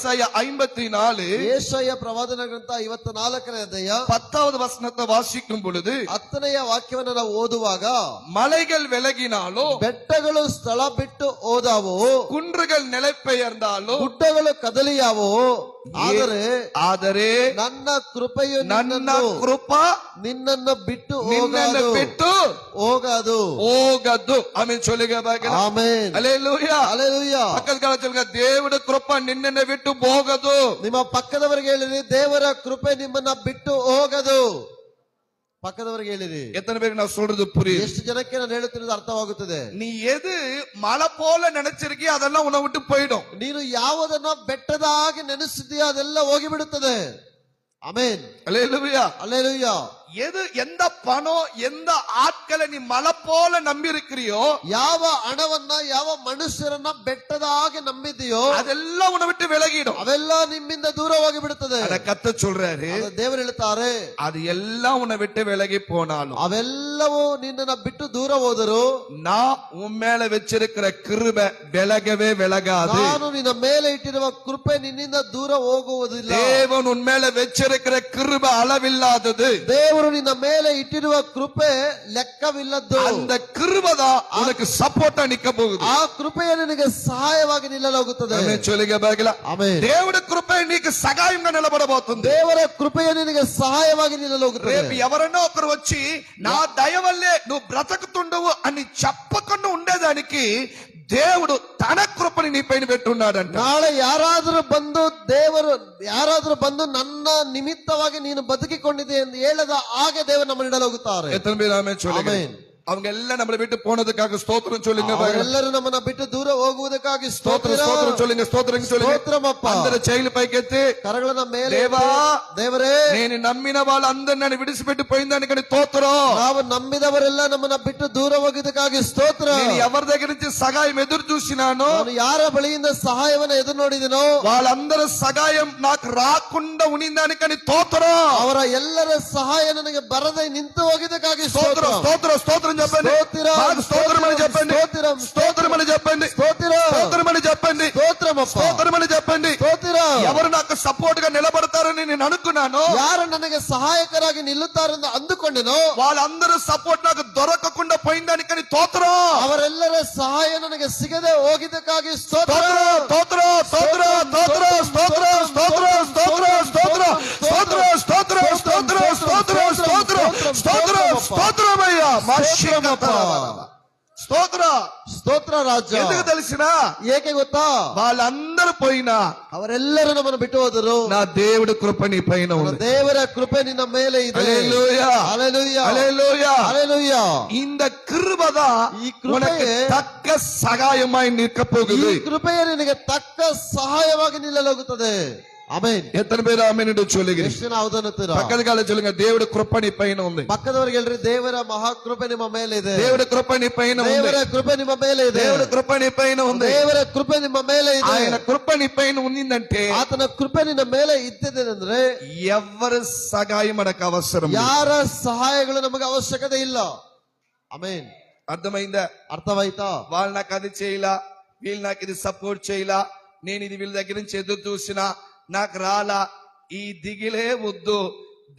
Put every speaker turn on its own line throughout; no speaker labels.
ஏசாயா ஐம்பத்தி நாலு
ಏಷಯ ಪ್ರವಾದನ ಗ್ರಂಥ ಐವತ್ತ ನಾಲ್ಕನೇ ಅಧ್ಯಾಯ
பத்தாவது வசனத்தை வாசிக்கும் பொழுது
ಹತ್ತನೆಯ ವಾಕ್ಯವನ್ನು ನಾವು ಓದುವಾಗ
மலைகள் விலகினாலும்
ಬೆಟ್ಟಗಳು ಸ್ಥಳ ಬಿಟ್ಟು ಹೋದಾವು
குன்றுகள் நிலைப்பெயர்ந்தாலும்
ಗುಡ್ಡಗಳು ಕದಲಿಯಾವು ಆದರೆ
ಆದರೆ
ನನ್ನ ಕೃಪೆಯು
ನನ್ನ
ನಿನ್ನನ್ನು
ಕೃಪ
ನಿನ್ನನ್ನು ಬಿಟ್ಟು
ನಿನ್ನನ್ನು
ಹೋಗದು
ಬಿಟ್ಟು
ಹೋಗದು
ಹೋಗದ್ದು ಆಮೇಲೆ ಚೊಲಿಗ
ಆಮೇನ್
ಅಲ್ಲೇಲೂಯ
ಅಲೆಲೂಯ
ಪಕ್ಕದ ಕಾಲ ಚೊಲಿಗ ದೇವರ ಕೃಪ ನಿನ್ನನ್ನು ಬಿಟ್ಟು ಬಿಟ್ಟು ಹೋಗದು.
ನಿಮ್ಮ ಪಕ್ಕದವರಿಗೆ ಹೇಳಿರಿ ದೇವರ ಕೃಪೆ ನಿಮ್ಮನ್ನ ಬಿಟ್ಟು ಹೋಗದು. பக்கத்தவர்கள் எழுதி
எத்தனை பேர் நான் சொல்றது புரியுது?
எஷ்டு ஜனக்கு நான் எழுத்துறது அர்த்தமாகுது
நீ எது மழை போல நினைச்சிருக்கியோ அதெல்லாம் உன்னை விட்டு போயிடும்.
நீனு யாவதன்னா பெட்டதாக நினைச்சிட்டியோ அதெல்லாம் ஓகி விடுத்தது அமேன்
அலே
லூயா அலே
எது எந்த பணம் எந்த ಆತ್ಕಲ ನೀ ಮಲ ಪೋಲ ನಂಬಿರಿಕ್ರಿಯೋ
ಯಾವ ಹಣವನ್ನ ಯಾವ ಮನುಷ್ಯರನ್ನ ಬೆಟ್ಟದಾಗೆ ನಂಬಿದೆಯೋ
ಅದೆಲ್ಲ ಉನ್ನ ಬಿಟ್ಟು ವಿಲಗಿಡು
ಅವೆಲ್ಲ ನಿಮ್ಮಿಂದ ದೂರವಾಗಿ
ಬಿಡುತ್ತದೆ ಅದ ಕತ್ತ
ಚೊಲ್ರಾರು ದೇವರು ಹೇಳ್ತಾರೆ
ಅದು ಎಲ್ಲ ಉನ್ನ ಬಿಟ್ಟು ವಿಲಗಿ ಪೋನಾಲು
ಅವೆಲ್ಲವೂ ನಿನ್ನನ್ನ ಬಿಟ್ಟು ದೂರ ಹೋದರು
ನಾ ಉಮ್ಮೇಲೆ வெச்சிருக்கிற கிருப விலகவே விலகாது
ನಾನು ನಿನ್ನ ಮೇಲೆ ಇಟ್ಟಿರುವ ಕೃಪೆ ನಿನ್ನಿಂದ ದೂರ ಹೋಗುವುದಿಲ್ಲ
ದೇವನು ಉನ್ಮೇಲೆ வெச்சிருக்கிற கிருப அளவில்லாதது தேவன்
ದೇವರು ನಿನ್ನ ಮೇಲೆ ಇಟ್ಟಿರುವ ಕೃಪೆ ಲೆಕ್ಕವಿಲ್ಲದ್ದು
அந்த கிருபை தான் உனக்கு சப்போர்ட்டா நிக்க போகுது
ಆ ಕೃಪೆಯ ನಿನಗೆ ಸಹಾಯವಾಗಿ ನಿಲ್ಲಲಾಗುತ್ತದೆ
ఆమె చొలిగ బాగిల
ಆಮೇನ್
దేవుడి కృప నీకు సహాయంగా నిలబడబోతుంది
ದೇವರ ಕೃಪೆಯ ಸಹಾಯವಾಗಿ ನಿನ್ನಲೋಗಿ
ರೇಪು ఎవరనో ఒకరు వచ్చి నా దయ వల్లే నువ్వు బ్రతుకుతుండవు అని చెప్పకుండా ఉండేదానికి ದೇವರು ತನ ಕೃಪಣೆ ನೀ ಪೈನ ಬಿಟ್ಟುನಾಡಂಟ
ನಾಳೆ ಯಾರಾದರೂ ಬಂದು ದೇವರು ಯಾರಾದರೂ ಬಂದು ನನ್ನ ನಿಮಿತ್ತವಾಗಿ ನೀನು ಬದುಕಿಕೊಂಡಿದೆ ಎಂದು ಹೇಳದ ಆಗ ದೇವರು ನಮ್ಮನ್ನು
ಇಡಲು ಹೋಗುತ್ತಾರೆ ಎತ್ತನ ಮೇಲೆ
ಆಮೇಲೆ
அவங்க எல்லாம் நம்மளை விட்டு போனதுக்காக ஸ்தோத்திரம் சொல்லுங்க பாருங்க.
ಅವರೆಲ್ಲರೂ ನಮ್ಮನ್ನ ಬಿಟ್ಟು ದೂರ ಹೋಗುವುದಕ್ಕಾಗಿ
ஸ்தோத்திரம்
ಸ್ತೋತ್ರ
ஸ்தோத்திரம் சொல்லுங்க ஸ்தோத்திரம் சொல்லுங்க
ಸ್ತೋತ್ರಮಪ್ಪ
అందరు చేయిలు పైకెత్తి
ಕರಗಳನ್ನ ಮೇಲೆ
దేవా.
ಎತ್ತಿ, ದೇವರೇ
నేను నమ్మిన వాళ్ళందరూ నన్ను విడిచిపెట్టి పోయిందానికని తోత్రం
ನಾವು ನಂಬಿದವರೆಲ್ಲ ನಮ್ಮನ್ನ ಬಿಟ್ಟು ದೂರ ಹೋಗಿದ್ದಕ್ಕಾಗಿ ಸ್ತೋತ್ರ
నేను ఎవరి దగ్గర నుంచి సహాయం ఎదురు చూసినానో
ನಾನು ಯಾರ ಬಳಿಯಿಂದ ಸಹಾಯವನ್ನ ಎದುರು ನೋಡಿದನೋ
వాళ్ళందరూ సహాయం నాకు రాకుండా ఉనిందానికని తోత్రం
ಅವರ ಎಲ್ಲರ ಸಹಾಯ ನನಗೆ ಬರದೆ ನಿಂತು ಹೋಗಿದ್ದಕ್ಕಾಗಿ ಸ್ತೋತ್ರ
స్తోత్రం స్తోత్రం స్తోత్రం చెప్పండి.
స్తోత్రం
అని చెప్పండి.
స్తోత్రం.
అని చెప్పండి. స్తోత్రం. అని చెప్పండి. స్తోత్రం అని చెప్పండి. ఎవరు నాకు సపోర్ట్గా నిలబడతారని నేను అనుకున్నాను
యారు నన్ను సహాయకరాగి నిల్లుతారని ಎಂದು
వాళ్ళందరూ సపోర్ట్ నాకు దొరకకుండా పోయిందానికని స్తోత్రం.
ಅವರೆಲ್ಲರ ಸಹಾಯ ನನಗೆ ಸಿಗದೆ ಹೋಗಿದ್ದಕ್ಕಾಗಿ
స్తోత్రం. స్తోత్రమయ్యా స్తోత్ర
ಸ್ತೋತ್ರ ರಾಜ್ಯ
ఎందుకు తెలిసిన
ಏಕೆ ಗೊತ್ತಾ
వాళ్ళందరూ పోయినా
ಅವರೆಲ್ಲರೂ ನಮ್ಮನ್ನು ಬಿಟ್ಟು ಹೋದರು
నా దేవుడి కృప నీ పైన ఉంది
ದೇವರ ಕೃಪೆ ನಿನ್ನ ಮೇಲೆ ಇದೆ
హల్లెలూయా.
Hallelujah.
హల్లెలూయా.
Hallelujah.
இந்த கிருபதா
ఈ కృపయే-
உனக்கு தக்க சகாயமாய் நிற்க
ಈ
போகுது
ಕೃಪೆಯ ನಿನಗೆ ತಕ್ಕ ಸಹಾಯವಾಗಿ ನಿಲ್ಲಲಾಗುತ್ತದೆ அமேன்
எத்தனை பேர் அமேன் என்று சொல்லுகிறீர்கள் నీ పైన ఉంది.
పక్కదవరికి వెళ్ళి దేవర మహా కృప నిమ్మ
మేల ಇದೆ నీ పైన ఉంది.
దేవర కృప
దేవుడి కృప నీ పైన ఉంది.
కృప
ఆయన కృప నీ పైన
ఉందంటే అతను కృప నిన్న మేల ಇದ್ದదేನೆಂದ್ರೆ
ఎవరు సహాయం మనకు అవసరం
యార సహాయಗಳು నమకు ಅವಶ್ಯಕತೆ ఇల్ల. ఆమేన్.
అర్థమైందా?
అర్థమైతా?
వాళ్ళు నాకు అది చేయాల వీళ్ళు నాకు ఇది సపోర్ట్ చేయలా నేను ఇది వీళ్ళ దగ్గర నుంచి ఎదురు చూసినా నాకు రాలా ఈ దిగిలే వద్దు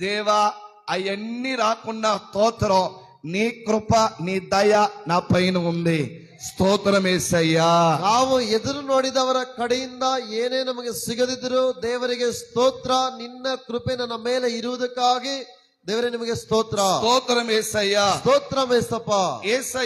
దేవా అవన్నీ రాకుండా స్తోత్రం నీ కృప నీ దయ నా పైన ఉంది స్తోత్రం ఏసయ్యా
ನಾವು ಎದುರು ನೋಡಿದವರ ಕಡೆಯಿಂದ ಏನೇ ನಮಗೆ ಸಿಗದಿದ್ರು ದೇವರಿಗೆ ಸ್ತೋತ್ರ ನಿನ್ನ ಕೃಪೆ ನನ್ನ ಮೇಲೆ ಇರುವುದಕ್ಕಾಗಿ ದೇವರೇ ನಿಮಗೆ ಸ್ತೋತ್ರ
స్తోత్రం ఏసయ్యా
ಸ್ತೋತ್ರ ಮೇಸ್ತಪ್ಪ
ఏసయ్య